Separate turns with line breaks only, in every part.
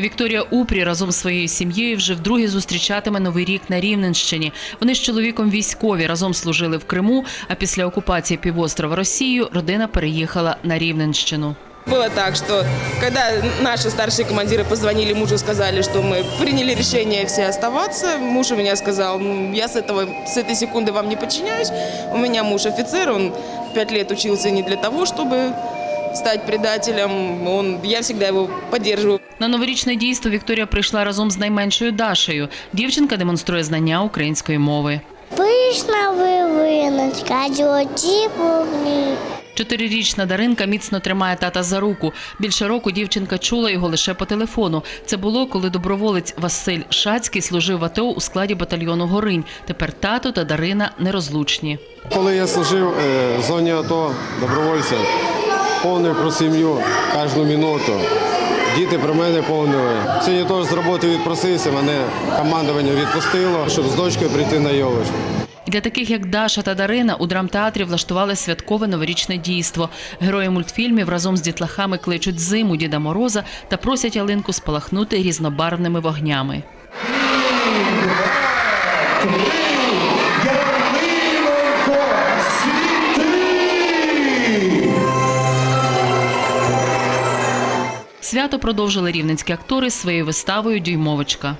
Вікторія Упрі разом з своєю сім'єю вже вдруге зустрічатиме новий рік на Рівненщині. Вони з чоловіком військові разом служили в Криму. А після окупації півострова Росією родина переїхала на Рівненщину.
Было так, что когда наши старшие командиры позвонили мужу, сказали, что мы приняли решение все оставаться, муж у меня сказал, «Ну, я с, этого, с этой секунды вам не подчиняюсь. У меня муж офицер, он пять лет учился не для того, чтобы стать предателем. Он, я всегда его поддерживаю.
На новорічне дійство Вікторія прийшла разом з найменшою Дашею. Дівчинка демонструє знання української мови.
Пишна вивиночка, дьоті повні.
Чотирирічна Даринка міцно тримає тата за руку. Більше року дівчинка чула його лише по телефону. Це було, коли доброволець Василь Шацький служив в АТО у складі батальйону Горинь. Тепер тато та Дарина нерозлучні.
Коли я служив е, в зоні АТО добровольцем, повнив про сім'ю кожну минуту. Діти про мене повнили. Сьогодні теж з роботи відпросився, мене командування відпустило, щоб з дочкою прийти на йолочку.
Для таких як Даша та Дарина у драмтеатрі влаштували святкове новорічне дійство. Герої мультфільмів разом з дітлахами кличуть зиму Діда Мороза та просять ялинку спалахнути різнобарвними вогнями. Свято продовжили рівненські актори своєю виставою Дюймовочка.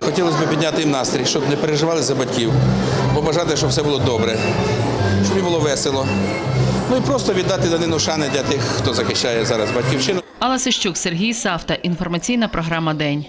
Хотілося б підняти їм настрій, щоб не переживали за батьків, побажати, щоб все було добре, щоб їм було весело. Ну і просто віддати данину шани для тих, хто захищає зараз батьківщину.
Алла Сищук, Сергій Савта. Інформаційна програма День.